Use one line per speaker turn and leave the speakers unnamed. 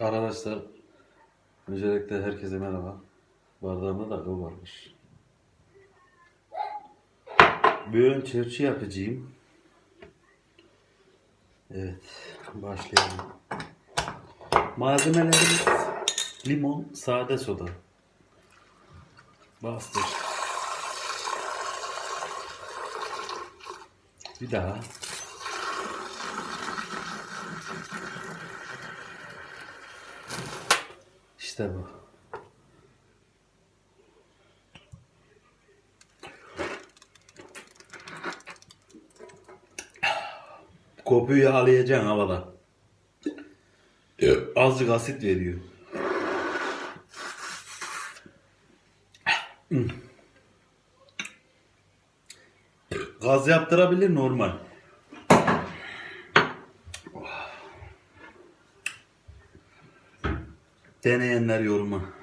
Arkadaşlar öncelikle herkese merhaba. Bardağımda da akıl varmış. Bugün çerçi yapacağım. Evet başlayalım. Malzemelerimiz limon, sade soda. Bastır. Bir daha. İşte bu. Kopuyu yağlayacaksın havada. Azıcık asit veriyor. Gaz yaptırabilir normal. Deneyenler yoruma.